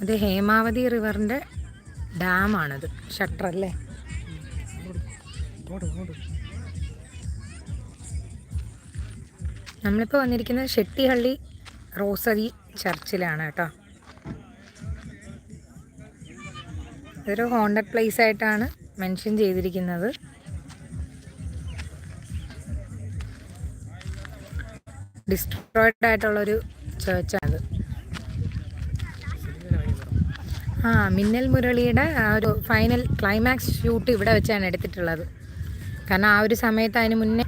അത് ഹേമാവതി റിവറിന്റെ ഡാമാണത്. ഷട്ടർ അല്ലേ? നമ്മളിപ്പോൾ വന്നിരിക്കുന്നത് ഷെട്ടിഹള്ളി റോസറി ചർച്ചിലാണ് കേട്ടോ. ഇതൊരു ഹോണ്ടഡ് പ്ലേസ് ആയിട്ടാണ് മെൻഷൻ ചെയ്തിരിക്കുന്നത്. ഡിസ്ട്രോയിഡ് ആയിട്ടുള്ളൊരു ചേർച്ചാണ് ആ മിന്നൽ മുരളിയുടെ ആ ഒരു ഫൈനൽ ക്ലൈമാക്സ് ഷൂട്ട് ഇവിടെ വെച്ചാണ് എടുത്തിട്ടുള്ളത്. കാരണം ആ ഒരു സമയത്ത് അതിന് മുന്നേ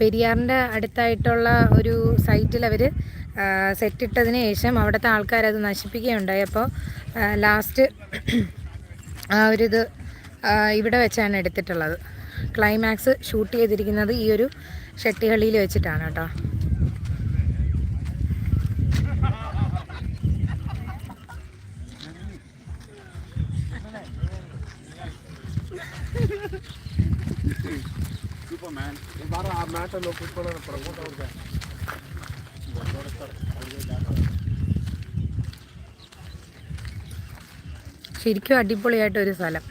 പെരിയാറിന്റെ അടുത്തായിട്ടുള്ള ഒരു സൈറ്റിൽ അവർ സെറ്റിട്ടതിന് ശേഷം അവിടുത്തെ ആൾക്കാരത് നശിപ്പിക്കുകയുണ്ടായി അപ്പോൾ ലാസ്റ്റ് ആ ഒരിത് ഇത് ഇവിടെ വെച്ചാണ് എടുത്തിട്ടുള്ളത്. ക്ലൈമാക്സ് ഷൂട്ട് ചെയ്തിരിക്കുന്നത് ഈ ഒരു ഷെട്ടിഹള്ളിയിൽ വെച്ചിട്ടാണ് കേട്ടോ. Superman. Guarda a mat lo kuppano promote ಅವ್ರಿಗೆ ശരിക്കും അടിപൊളിയായിട്ടൊരു സ്ഥലം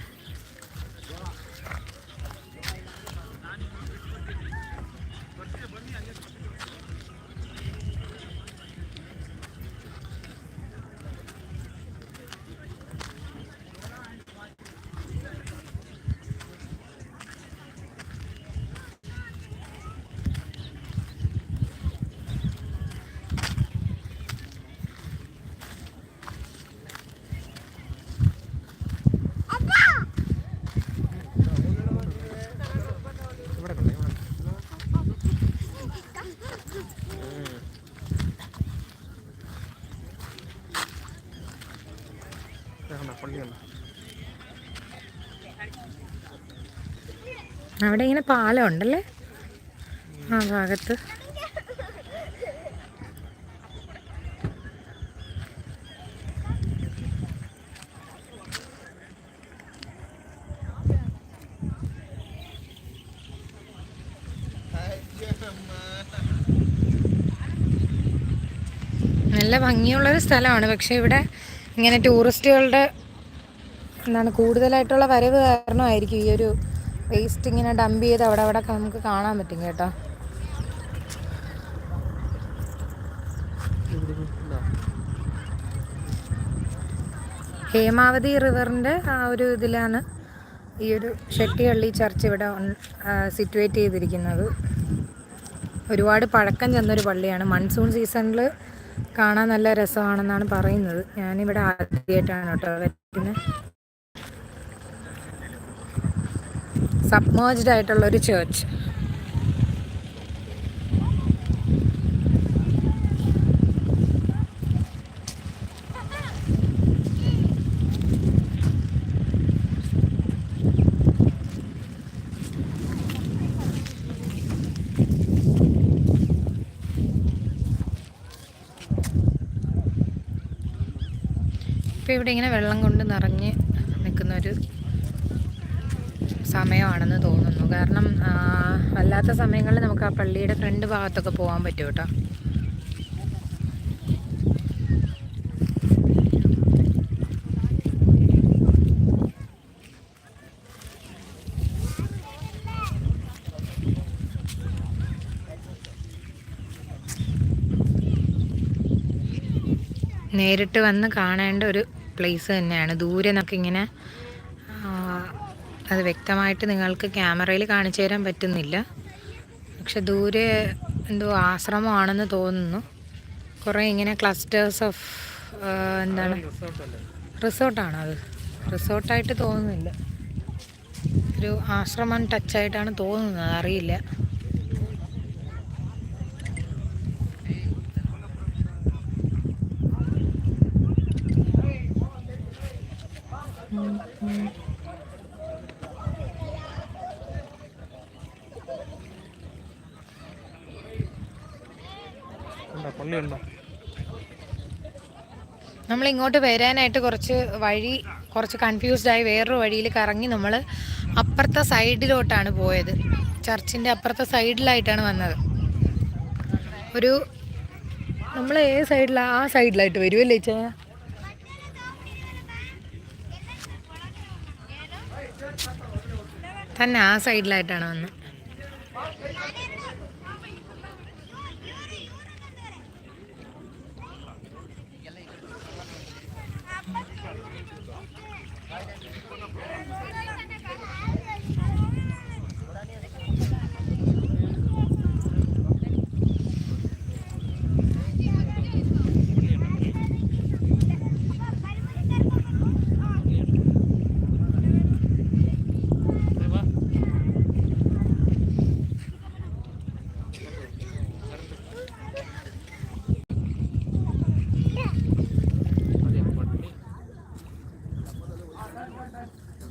അവിടെ ഇങ്ങനെ പാലം ഉണ്ടല്ലേ? ആ ഭാഗത്ത്. നല്ല ഭംഗിയുള്ളൊരു സ്ഥലമാണ്. പക്ഷേ ഇവിടെ ഇങ്ങനെ ടൂറിസ്റ്റുകളുടെ എന്താണ് കൂടുതലായിട്ടുള്ള വരവ് കാരണമായിരിക്കും ഈ ഒരു വേസ്റ്റ് ഇങ്ങനെ ഡംപ് ചെയ്ത് അവിടെ അവിടെ നമുക്ക് കാണാൻ പറ്റും കേട്ടോ. ഹേമാവതി റിവറിന്റെ ആ ഒരു ഇതിലാണ് ഈ ഒരു ഷെട്ടിയള്ളി ചർച്ച് ഇവിടെ സിറ്റുവേറ്റ് ചെയ്തിരിക്കുന്നത്. ഒരുപാട് പഴക്കം ചെന്നൊരു പള്ളിയാണ്. മൺസൂൺ സീസണിൽ കാണാൻ നല്ല രസമാണെന്നാണ് പറയുന്നത്. ഞാനിവിടെ ആദ്യമായിട്ടാണ് കേട്ടോ വരുന്നത്. സബ്മേർജ്ഡ് ആയിട്ടുള്ള ഒരു ചേർച്ച് ഇപ്പോൾ ഇവിടെ ഇങ്ങനെ വെള്ളം കൊണ്ട് നിറഞ്ഞ് നിൽക്കുന്ന ഒരു സമയമാണെന്ന് തോന്നുന്നു. കാരണം അല്ലാത്ത സമയങ്ങളിൽ നമുക്ക് ആ പള്ളിയുടെ ഫ്രണ്ട് ഭാഗത്തൊക്കെ പോകാൻ പറ്റും കേട്ടോ നേരിട്ട് വന്ന് കാണേണ്ട ഒരു പ്ലേസ് തന്നെയാണ്. ദൂരെ നിന്നൊക്കെ ഇങ്ങനെ അത് വ്യക്തമായിട്ട് നിങ്ങൾക്ക് ക്യാമറയിൽ കാണിച്ചു തരാൻ പറ്റുന്നില്ല. പക്ഷെ ദൂരെ എന്തോ ആശ്രമമാണെന്ന് തോന്നുന്നു. കുറേ ഇങ്ങനെ ക്ലസ്റ്റേഴ്സ് ഓഫ് എന്താണ്? റിസോർട്ടാണോ അത്? റിസോർട്ടായിട്ട് തോന്നുന്നില്ല. ഒരു ആശ്രമം ടച്ചായിട്ടാണ് തോന്നുന്നത്. അറിയില്ല ഉണ്ടോ നമ്മൾ ഇങ്ങോട്ട് വരാനായിട്ട് കുറച്ച് വഴി കുറച്ച് കൺഫ്യൂസ്ഡ് ആയി വേറൊരു വഴിയിൽ കറങ്ങി നമ്മൾ അപ്പുറത്തെ സൈഡിലോട്ടാണ് പോയത്. ചർച്ചിന്റെ അപ്പുറത്തെ സൈഡിലായിട്ടാണ് വന്നത്. ഒരു നമ്മൾ ഏത് സൈഡിലാണ് ആ സൈഡിലായിട്ട് വരുമല്ലേ ചേ തന്നെ ആ സൈഡിലായിട്ടാണ് വന്നത്.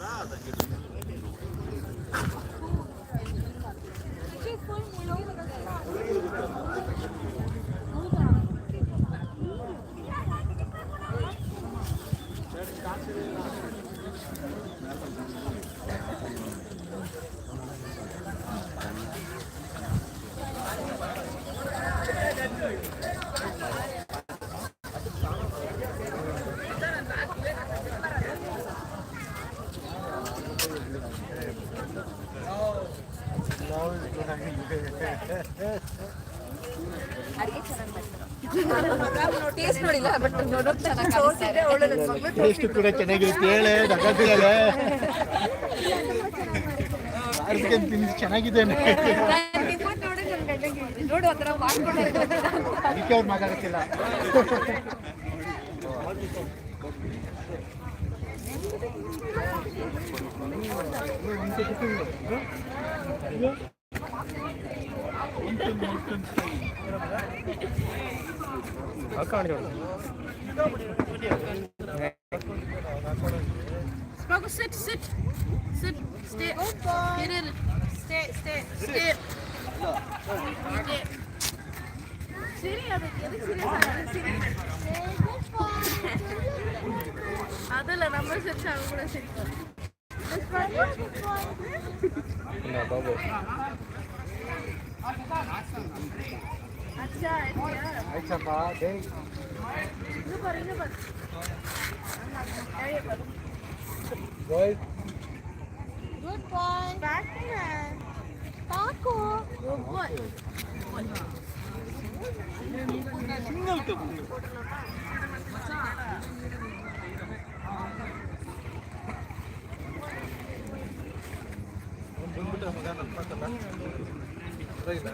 entrada. Thank you. ಟೇಸ್ಟ್ ನೋಡಿಲ್ಲ ಬಟ್ ನೋಡೋಕ್ ಚೆನ್ನಾಗಿ ಟೇಸ್ಟ್ ಕೂಡ ಚೆನ್ನಾಗಿರುತ್ತೆ ಹೇಳೆ ನಗತ್ತಿಯಲ್ಲ ತಿಂದು ಚೆನ್ನಾಗಿದ್ದೇನೆ ನೋಡು ಆ ಥರ ಮಾಡ್ಕೊಂಡು ಅದಕ್ಕೆ ಅವ್ರು ಮಾತಾಡ್ತಿಲ್ಲ Smoke, Sit, sit, sit, stay. Oh, boy. Stay, stay, stay. Stay. அதுல நம்ம செட் அவங்க கூட செட் பாபு अच्छा देख Good. Good boy. Batman. Taco. Good boy. Single to. ಬಂದ್ಬಿಟ್ರೆ ಮಗ ನನ್ನ ಪಕ್ಕಲ್ಲ ಇಲ್ಲ